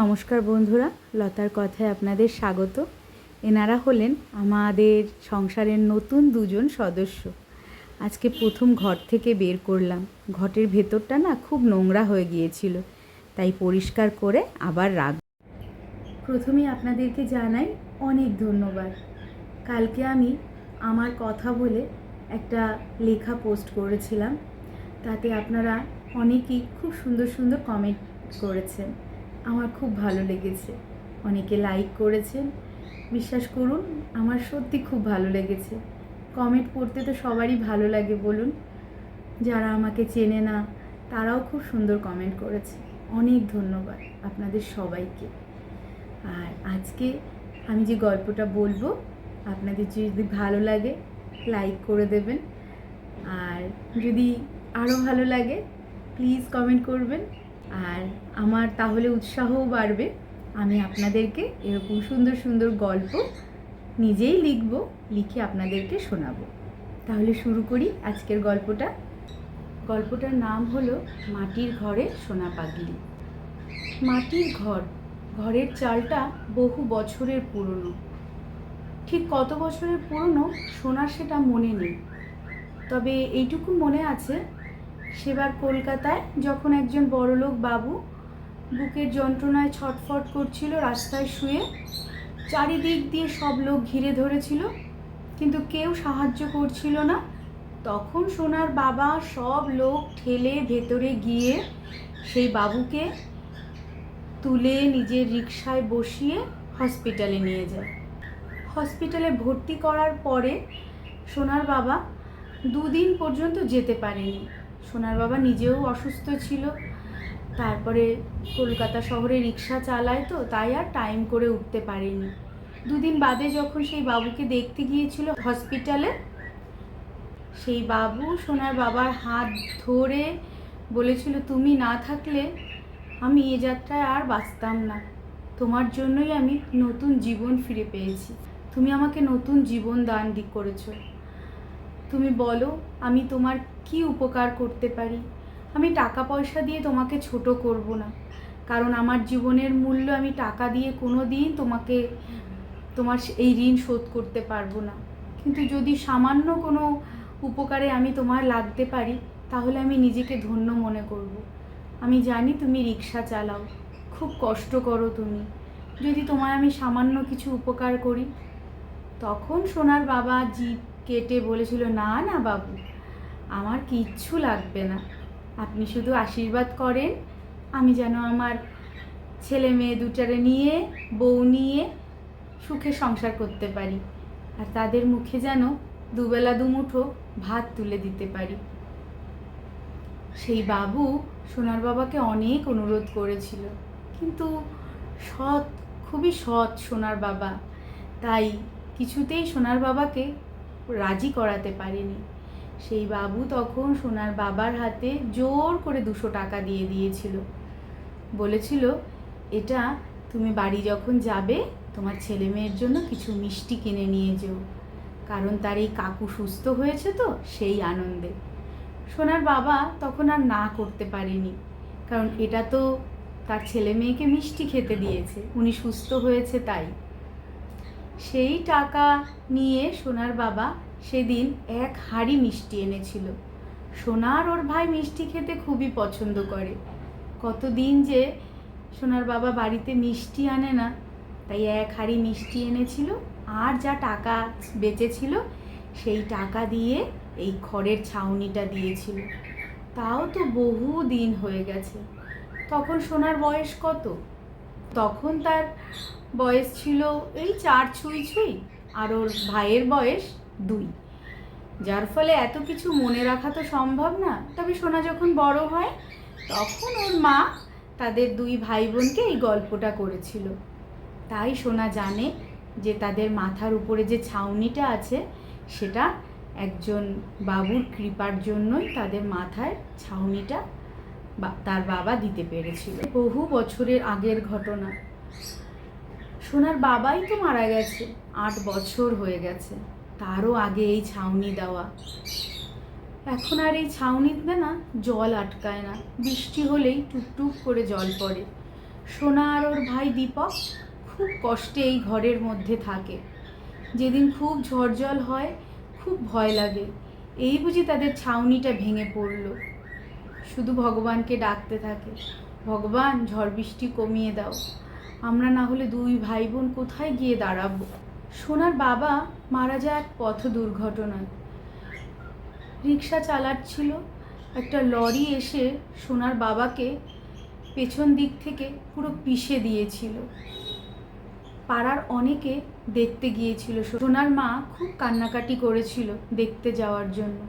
নমস্কার বন্ধুরা, লতার কথায় আপনাদের স্বাগত। এনারা হলেন আমাদের সংসারের নতুন দুজন সদস্য। আজকে প্রথম ঘর থেকে বের করলাম। ঘটের ভেতরটা না খুব নোংরা হয়ে গিয়েছিল, তাই পরিষ্কার করে আবার রাখ। প্রথমেই আপনাদেরকে জানাই অনেক ধন্যবাদ। কালকে আমি আমার কথা বলে একটা লেখা পোস্ট করেছিলাম, তাতে আপনারা অনেকেই খুব সুন্দর সুন্দর কমেন্ট করেছেন। আমার খুব ভালো লেগেছে। অনেকে লাইক করেছেন। বিশ্বাস করুন, আমার সত্যি খুব ভালো লেগেছে। কমেন্ট পড়তে তো সবারই ভালো লাগে বলুন। যারা আমাকে চেনে না, তারাও খুব সুন্দর কমেন্ট করেছে। অনেক ধন্যবাদ আপনাদের সবাইকে। আর আজকে আমি যে গল্পটা বলব, আপনাদের যদি ভালো লাগে লাইক করে দেবেন। আর যদি আরও ভালো লাগে প্লিজ কমেন্ট করবেন। আর আমার তাহলে উৎসাহও বাড়বে। আমি আপনাদেরকে এরকম সুন্দর সুন্দর গল্প নিজেই লিখব, লিখে আপনাদেরকে শোনাবো। তাহলে শুরু করি আজকের গল্পটা। গল্পটার নাম হলো মাটির ঘরে সোনা পাগলি। মাটির ঘর, ঘরের চালটা বহু বছরের পুরনো। ঠিক কত বছরের পুরনো সোনার সেটা মনে নেই। তবে এইটুকু মনে আছে সেবার কলকাতায় যখন একজন বড়লোক বাবু বুকের যন্ত্রণায় ছটফট করছিল রাস্তায় শুয়ে, চারিদিক দিয়ে সব লোক ঘিরে ধরেছিল, কিন্তু কেউ সাহায্য করছিল না। তখন সোনার বাবা সব লোক ঠেলে ভেতরে গিয়ে সেই বাবুকে তুলে নিজের রিকশায় বসিয়ে হসপিটালে নিয়ে যায়। হসপিটালে ভর্তি করার পরে সোনার বাবা দুদিন পর্যন্ত যেতে পারেনি। সোনার বাবা নিজেও অসুস্থ ছিল। তারপরে কলকাতা শহরে রিক্সা চালায় তো, তাই আর টাইম করে উঠতে পারেনি। দুদিন বাদে যখন সেই বাবুকে দেখতে গিয়েছিল হসপিটালে সেই বাবু সোনার বাবার হাত ধরে বলেছিল, তুমি না থাকলে আমি এ যাত্রায় আর বাঁচতাম না। তোমার জন্যই আমি নতুন জীবন ফিরে পেয়েছি। তুমি আমাকে নতুন জীবন দান দি করেছ। তুমি বলো, আমি তোমার কি উপকার করতে পারি? আমি টাকা পয়সা দিয়ে তোমাকে ছোট করব না। কারণ আমার জীবনের মূল্য আমি টাকা দিয়ে কোনো দিন তোমাকে, তোমার এই ঋণ শোধ করতে পারব না। কিন্তু যদি সামান্য কোনো উপকারে আমি তোমার লাগতে পারি, তাহলে আমি নিজেকে ধন্য মনে করব। আমি জানি তুমি রিক্সা চালাও, খুব কষ্ট করো তুমি। যদি তোমায় আমি সামান্য কিছু উপকার করি, তখন সোনার বাবা, জিপ কেটে বলেছিল, না না বাবু, আমার কিচ্ছু লাগবে না। আপনি শুধু আশীর্বাদ করেন, আমি যেন আমার ছেলে মেয়ে দুটারে নিয়ে, বউ নিয়ে সুখে সংসার করতে পারি। আর তাদের মুখে যেন দুবেলা দুমুঠো ভাত তুলে দিতে পারি। সেই বাবু সোনার বাবাকে অনেক অনুরোধ করেছিল, কিন্তু সৎ, খুবই সৎ সোনার বাবা। তাই কিছুতেই সোনার বাবাকে রাজি করাতে পারেনি। সেই বাবু তখন সোনার বাবার হাতে জোর করে দুশো টাকা দিয়ে দিয়েছিল। বলেছিল, এটা তুমি বাড়ি যখন যাবে, তোমার ছেলে মেয়ের জন্য কিছু মিষ্টি কিনে নিয়ে যেও। কারণ তার এই কাকু সুস্থ হয়েছে তো, সেই আনন্দে। সোনার বাবা তখন আর না করতে পারেনি, কারণ এটা তো তার ছেলে মেয়েকে মিষ্টি খেতে দিয়েছে। উনি সুস্থ হয়েছে তাই। সেই টাকা নিয়ে সোনার বাবা সেদিন এক হাঁড়ি মিষ্টি এনেছিল। সোনার ওর ভাই মিষ্টি খেতে খুবই পছন্দ করে। কতদিন যে সোনার বাবা বাড়িতে মিষ্টি আনে না, তাই এক হাঁড়ি মিষ্টি এনেছিল আর যা টাকা বেঁচেছিল সেই টাকা দিয়ে এই খড়ের ছাউনিটা দিয়েছিল। তাও তো বহু দিন হয়ে গেছে। তখন সোনার বয়স কত? তখন তার বয়স ছিল এই চার ছুঁই ছুঁই আর ওর ভাইয়ের বয়স দুই। যার ফলে এত কিছু মনে রাখা তো সম্ভব না। তবে সোনা যখন বড় হয়, তখন ওর মা তাদের দুই ভাই বোনকে এই গল্পটা করেছিল। তাই সোনা জানে যে তাদের মাথার উপরে যে ছাউনিটা আছে, সেটা একজন বাবুর কৃপার জন্যই তাদের মাথায় ছাউনিটা তার বাবা দিতে পেরেছিল। বহু বছরের আগের ঘটনা। সোনার বাবাই তো মারা গেছে। আট বছর হয়ে গেছে। তারও আগে এই ছাউনি দেওয়া। এখন আর এই ছাউনিতে না জল আটকায় না। বৃষ্টি হলেই টুকটুক করে জল পড়ে। সোনা আর ওর ভাই দীপক খুব কষ্টে এই ঘরের মধ্যে থাকে। যেদিন খুব ঝড় জল হয়, খুব ভয় লাগে। এই বুঝি তাদের ছাউনিটা ভেঙে পড়ল। শুধু ভগবানকে ডাকতে থাকে। ভগবান, ঝড় বৃষ্টি কমিয়ে দাও। আমরা না হলে দুই ভাই বোন কোথায় গিয়ে দাঁড়াবো? সোনার বাবা মারা যায় এক পথ দুর্ঘটনায়। রিক্সা চালাচ্ছিল, একটা লরি এসে সোনার বাবাকে পেছন দিক থেকে পুরো পিষে দিয়েছিল। পাড়ার অনেকে দেখতে গিয়েছিল। সোনার মা খুব কান্নাকাটি করেছিল দেখতে যাওয়ার জন্য।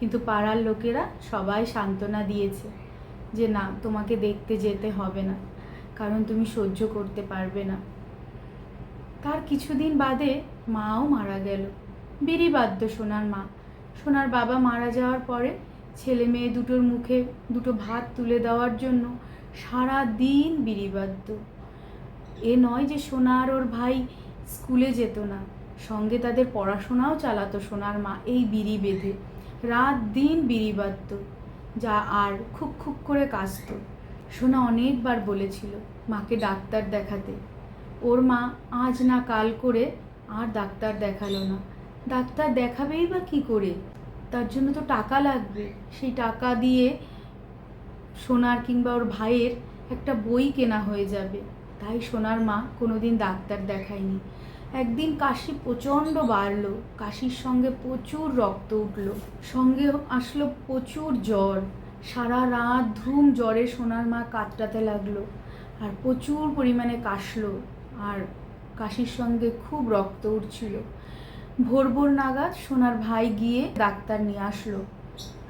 কিন্তু পাড়ার লোকেরা সবাই সান্ত্বনা দিয়েছে যে, না, তোমাকে দেখতে যেতে হবে না। কারণ তুমি সহ্য করতে পারবে না। তার কিছুদিন বাদে মাও মারা গেল। বিড়ি বাদ্য সোনার মা। সোনার বাবা মারা যাওয়ার পরে ছেলে মেয়ে দুটোর মুখে দুটো ভাত তুলে দেওয়ার জন্য সারা দিন বিড়ি এ নয় যে সোনা আর ওর ভাই স্কুলে যেত না। সঙ্গে তাদের পড়াশোনাও চালাতো সোনার মা এই বিড়ি বেঁধে। রাত দিন বিড়ি বাঁধত যা আর খুব খুব করে কাশত সোনা অনেকবার বলেছিল মাকে ডাক্তার দেখাতে। ওর মা আজ না কাল করে আর ডাক্তার দেখাল না। ডাক্তার দেখাবেই বা কী করে? তার জন্য তো টাকা লাগবে। সেই টাকা দিয়ে সোনার কিংবা ওর ভাইয়ের একটা বই কেনা হয়ে যাবে। তাই সোনার মা কোনোদিন ডাক্তার দেখায়নি। একদিন কাশি প্রচণ্ড বাড়লো। কাশির সঙ্গে প্রচুর রক্ত উঠল। সঙ্গে আসলো প্রচুর জ্বর। সারা রাত ধুম জ্বরে সোনার মা কাতরাতে লাগল আর প্রচুর পরিমাণে কাশলো আর কাশির সঙ্গে খুব রক্ত উঠছিল। ভোর ভোর নাগাদ সোনার ভাই গিয়ে ডাক্তার নিয়ে আসলো।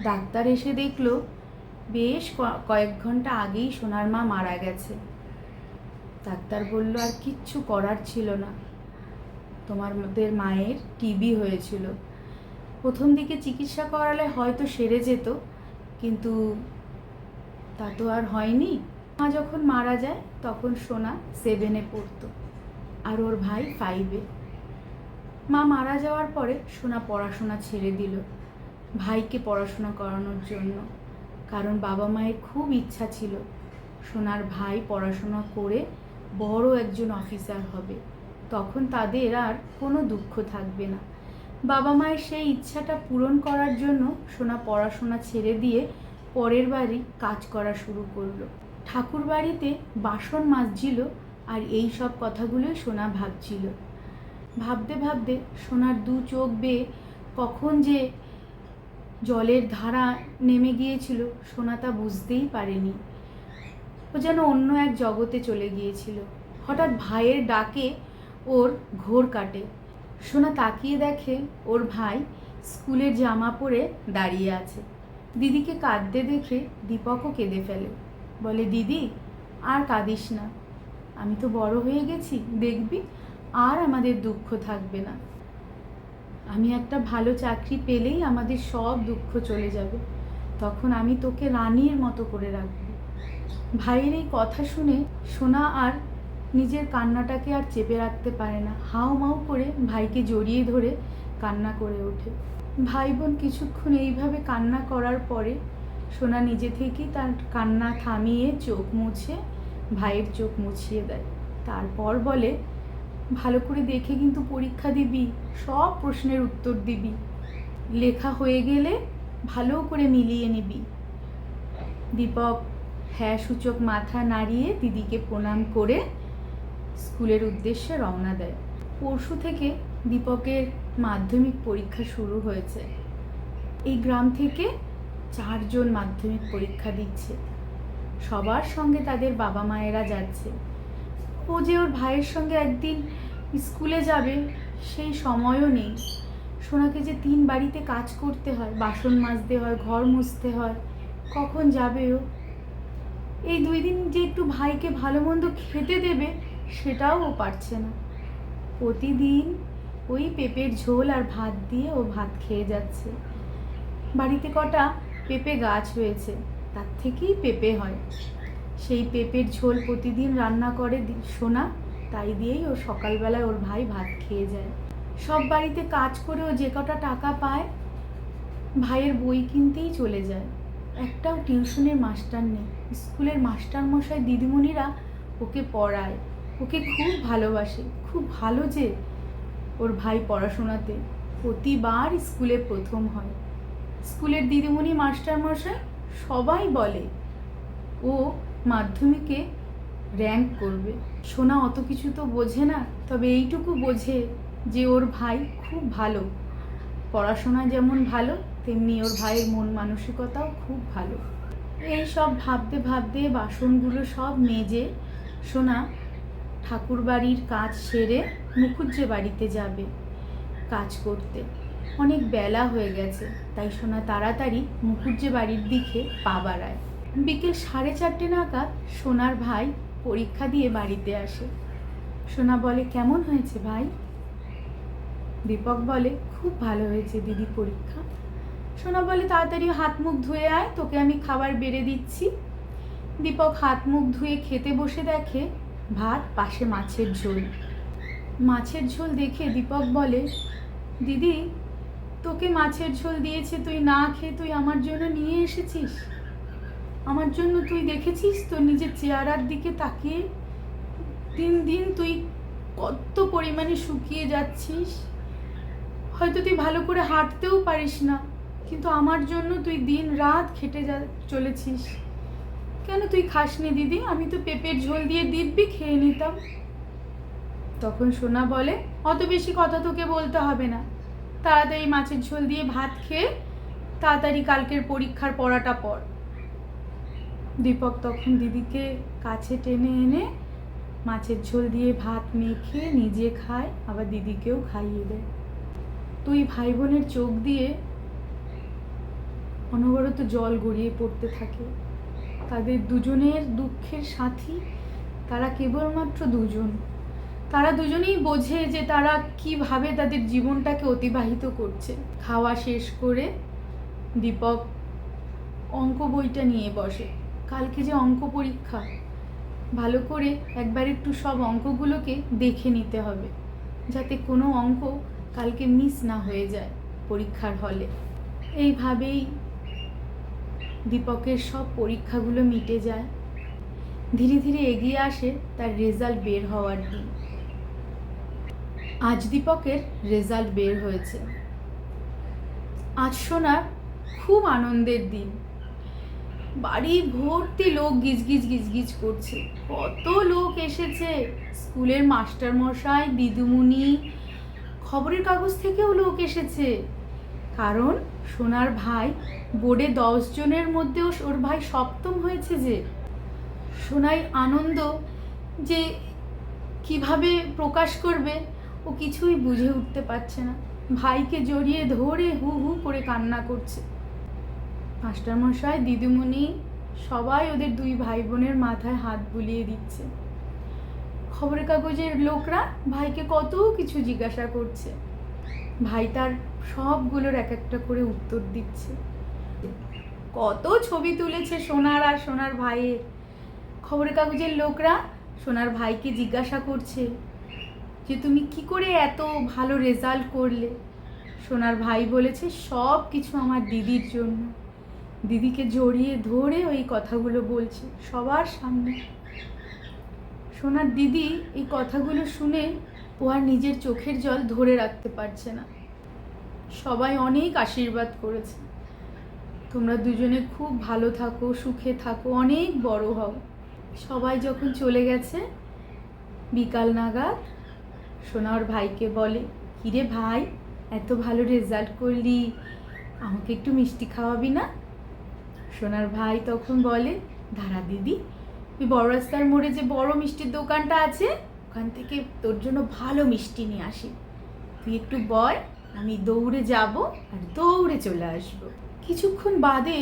ডাক্তার এসে দেখল বেশ কয়েক ঘণ্টা আগেই সোনার মা মারা গেছে। ডাক্তার বলল, আর কিচ্ছু করার ছিল না। তোমাদের মায়ের টিবি হয়েছিল। প্রথম দিকে চিকিৎসা করালে হয়তো সেরে যেত কিন্তু তা তো আর হয়নি। মা যখন মারা যায়, তখন সোনা সেভেনে পড়তো। আর ওর ভাই ফাইভে মা মারা যাওয়ার পরে সোনা পড়াশোনা ছেড়ে দিল। ভাইকে পড়াশোনা করানোর জন্য। কারণ বাবা মায়ের খুব ইচ্ছা ছিল সোনার ভাই পড়াশোনা করে বড় একজন অফিসার হবে। তখন তাদের আর কোনো দুঃখ থাকবে না। বাবা মায়ের সেই ইচ্ছাটা পূরণ করার জন্য সোনা পড়াশোনা ছেড়ে দিয়ে পরের বাড়ি কাজ করা শুরু করল। ঠাকুর বাড়িতে বাসন মাজছিল আর এই সব কথাগুলোই সোনা ভাবছিল। ভাবতে ভাবতে সোনার দু চোখ বেয়ে কখন যে জলের ধারা নেমে গিয়েছিল সোনা তা বুঝতেই পারেনি। ও যেন অন্য এক জগতে চলে গিয়েছিল। হঠাৎ ভাইয়ের ডাকে ওর ঘোর কাটে। সোনা তাকিয়ে দেখে ওর ভাই স্কুলের জামা পরে দাঁড়িয়ে আছে। দিদিকে কাঁদতে দেখে দীপকও কেঁদে ফেলে। বলে, দিদি, আর কাঁদিস না। আমি তো বড় হয়ে গেছি, দেখবি, আর আমাদের দুঃখ থাকবে না। আমি একটা ভালো চাকরি পেলেই আমাদের সব দুঃখ চলে যাবে। তখন আমি তোকে রানীর মতো করে রাখব। ভাইয়ের এই কথা শুনে সোনা আর নিজের কান্নাটাকে আর চেপে রাখতে পারে না। হাও মাও করে ভাইকে জড়িয়ে ধরে কান্না করে ওঠে। ভাই বোন কিছুক্ষণ এইভাবে কান্না করার পরে সোনা নিজে থেকেই তার কান্না থামিয়ে চোখ মুছে ভাইয়ের চোখ মুছিয়ে দেয়। তারপর বলে, ভালো করে দেখে কিন্তু পরীক্ষা দিবি, সব প্রশ্নের উত্তর দিবি। লেখা হয়ে গেলে ভালো করে মিলিয়ে নিবি। দীপক হ্যাঁ সূচক মাথা নাড়িয়ে দিদিকে প্রণাম করে স্কুলের উদ্দেশ্যে রওনা দেয়। পরশু থেকে দীপকের মাধ্যমিক পরীক্ষা শুরু হয়েছে। এই গ্রাম থেকে চারজন মাধ্যমিক পরীক্ষা দিচ্ছে। সবার সঙ্গে তাদের বাবা মায়েরা যাচ্ছে। ও যে ওর ভাইয়ের সঙ্গে একদিন স্কুলে যাবে, সেই সময়ও নেই। সোনাকে যে তিন বাড়িতে কাজ করতে হয়, বাসন মাজতে হয়, ঘর মুছতে হয়, কখন যাবে ও? এই দুই দিন যে একটু ভাইকে ভালো মন্দ খেতে দেবে সেটাও ও পারছে না। প্রতিদিন ওই পেঁপের ঝোল আর ভাত দিয়ে ও ভাত খেয়ে যাচ্ছে। বাড়িতে কটা পেঁপে গাছ হয়েছে তার থেকেই পেঁপে হয়। সেই পেঁপের ঝোল প্রতিদিন রান্না করে সোনা, তাই দিয়েই ও সকালবেলায় ওর ভাই ভাত খেয়ে যায়। সব বাড়িতে কাজ করে ও যে কটা টাকা পায়, ভাইয়ের বই কিনতেই চলে যায়। একটাও টিউশনের মাস্টার নেই। স্কুলের মাস্টার মশাই দিদিমণিরা ওকে পড়ায়। ওকে খুব ভালোবাসে। খুব ভালো যে ওর ভাই পড়াশোনাতে প্রতিবার স্কুলে প্রথম হয়। স্কুলের দিদিমণি, মাস্টারমশাই সবাই বলে ও মাধ্যমিকে র্যাঙ্ক করবে। সোনা অত কিছু তো বোঝে না, তবে এইটুকু বোঝে যে ওর ভাই খুব ভালো। পড়াশোনা যেমন ভালো, তেমনি ওর ভাইয়ের মন মানসিকতাও খুব ভালো। এই সব ভাবতে ভাবতে বাসনগুলো সব মেজে সোনা ঠাকুর বাড়ির কাজ সেরে মুখুজ্জে বাড়িতে যাবে কাজ করতে। অনেক বেলা হয়ে গেছে, তাই সোনা তাড়াতাড়ি মুখুজ্জে বাড়ির দিকে পা বাড়ায়। বিকেল সাড়ে চারটে নাগাদ সোনার ভাই পরীক্ষা দিয়ে বাড়িতে আসে। সোনা বলে, কেমন হয়েছে ভাই? দীপক বলে, খুব ভালো হয়েছে দিদি পরীক্ষা। সোনা বলে, তাড়াতাড়ি হাত মুখ ধুয়ে আয়, তোকে আমি খাবার বেড়ে দিচ্ছি। দীপক হাত মুখ ধুয়ে খেতে বসে দেখে ভাত, পাশে মাছের ঝোল। মাছের ঝোল দেখে দীপক বলে, দিদি, তোকে মাছের ঝোল দিয়েছে তুই না খেয়ে তুই আমার জন্য নিয়ে এসেছিস? আমার জন্য তুই দেখেছিস তোর নিজের চেহারার দিকে তাকিয়ে? দিন দিন তুই কত পরিমাণে শুকিয়ে যাচ্ছিস। হয়তো তুই ভালো করে হাঁটতেও পারিস না, কিন্তু আমার জন্য তুই দিন রাত খেটে যা চলেছিস। কেন তুই খাসনি দিদি? আমি তো পেঁপের ঝোল দিয়ে দিব্যি খেয়ে নিতাম। তখন সোনা বলে, অত বেশি কথা তোকে বলতে হবে না। তাড়াতাড়ি মাছের ঝোল দিয়ে ভাত খেয়ে তাড়াতাড়ি কালকের পরীক্ষার পড়াটা পড়। দীপক তখন দিদিকে কাছে টেনে এনে মাছের ঝোল দিয়ে ভাত মেখে নিজে খায়, আবার দিদিকেও খাইয়ে দেয়। তুই ভাই বোনের চোখ দিয়ে অনবরত জল গড়িয়ে পড়তে থাকে। তাদের দুজনের দুঃখের সাথী, তারা কেবলমাত্র দুজন। তারা দুজনেই বোঝে যে তারা কীভাবে তাদের জীবনটাকে অতিবাহিত করছে। খাওয়া শেষ করে দীপক অঙ্ক বইটা নিয়ে বসে। কালকে যে অঙ্ক পরীক্ষা, ভালো করে একবার একটু সব অঙ্কগুলোকে দেখে নিতে হবে, যাতে কোনো অঙ্ক কালকে মিস না হয়ে যায় পরীক্ষার হলে। এইভাবেই দীপকের সব পরীক্ষাগুলো মিটে যায়। ধীরে ধীরে এগিয়ে আসে তার রেজাল্ট বের হওয়ার দিন। আজ দীপকের রেজাল্ট বের হয়েছে। আজ শোনার খুব আনন্দের দিন। বাড়ি ভর্তি লোক গিজগিজ গিজগিজ করছে। কত লোক এসেছে। স্কুলের মাস্টার মশাই দিদুমুনি, খবরের কাগজ থেকেও লোক এসেছে। কারণ সোনার ভাই বোর্ডে দশ জনের মধ্যেও ওর ভাই সপ্তম হয়েছে যে। সোনাই আনন্দ যে কীভাবে প্রকাশ করবে, ও কিছুই বুঝে উঠতে পারছে না। ভাইকে জড়িয়ে ধরে হু হু করে কান্না করছে। মাস্টারমশাই দিদিমণি সবাই ওদের দুই ভাই বোনের মাথায় হাত বুলিয়ে দিচ্ছে। খবরের কাগজের লোকরা ভাইকে কত কিছু জিজ্ঞাসা করছে। ভাই তার সবগুলোর এক একটা করে উত্তর দিচ্ছে। কত ছবি তুলেছে সোনার আর সোনার ভাইয়ের। খবরের কাগজের লোকরা সোনার ভাইকে জিজ্ঞাসা করছে যে, তুমি কি করে এত ভালো রেজাল্ট করলে? সোনার ভাই বলেছে সব কিছু আমার দিদির জন্য। দিদিকে জড়িয়ে ধরে ওই কথাগুলো বলছে সবার সামনে। সোনার দিদি এই কথাগুলো শুনে ও আর নিজের চোখের জল ধরে রাখতে পারছে না। সবাই অনেক আশীর্বাদ করেছে। তোমরা দুজনে খুব ভালো থাকো, সুখে থাকো, অনেক বড় হও। সবাই যখন চলে গেছে, বিকাল নাগাদ সোনার ভাইকে বলে, কিরে ভাই, এত ভালো রেজাল্ট করলি, আমাকে একটু মিষ্টি খাওয়াবি না? সোনার ভাই তখন বলে ধারা দিদি তুই বড় রাস্তার মোড়ে যে বড় মিষ্টির দোকানটা আছে ওখান থেকে তোর জন্য ভালো মিষ্টি নিয়ে আসি। তুই একটু বয় আমি দৌড়ে যাব আর দৌড়ে চলে আসব। কিছুক্ষণ বাদে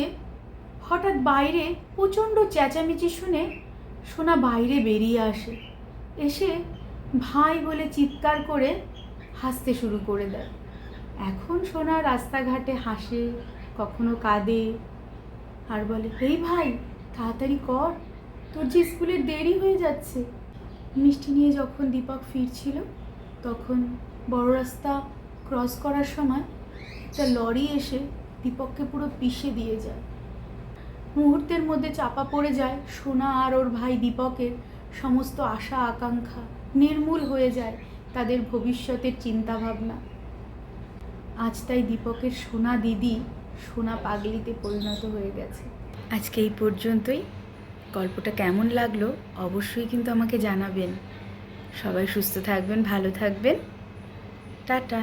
হঠাৎ বাইরে প্রচণ্ড চেঁচামেচি শুনে সোনা বাইরে বেরিয়ে আসে। এসে ভাই বলে চিৎকার করে হাসতে শুরু করে দেয়। এখন সোনা রাস্তাঘাটে হাসে, কখনো কাঁদে আর বলে এই ভাই, তাড়াতাড়ি কর, তোর যে স্কুলে দেরি হয়ে যাচ্ছে। মিষ্টি নিয়ে যখন দীপক ফিরছিল, তখন বড় রাস্তা ক্রস করার সময় একটা লরি এসে দীপককে পুরো পিষে দিয়ে যায়। মুহূর্তের মধ্যে চাপা পড়ে যায় সোনা আর ওর ভাই দীপকের সমস্ত আশা, আকাঙ্ক্ষা নির্মূল হয়ে যায় তাদের ভবিষ্যতের চিন্তা ভাবনা আজ তাই দীপকের সোনা দিদি সোনা পাগলিতে পরিণত হয়ে গেছে। আজকে এই পর্যন্তই। গল্পটা কেমন লাগল অবশ্যই কিন্তু আমাকে জানাবেন। সবাই সুস্থ থাকবেন ভালো থাকবেন। টাটা।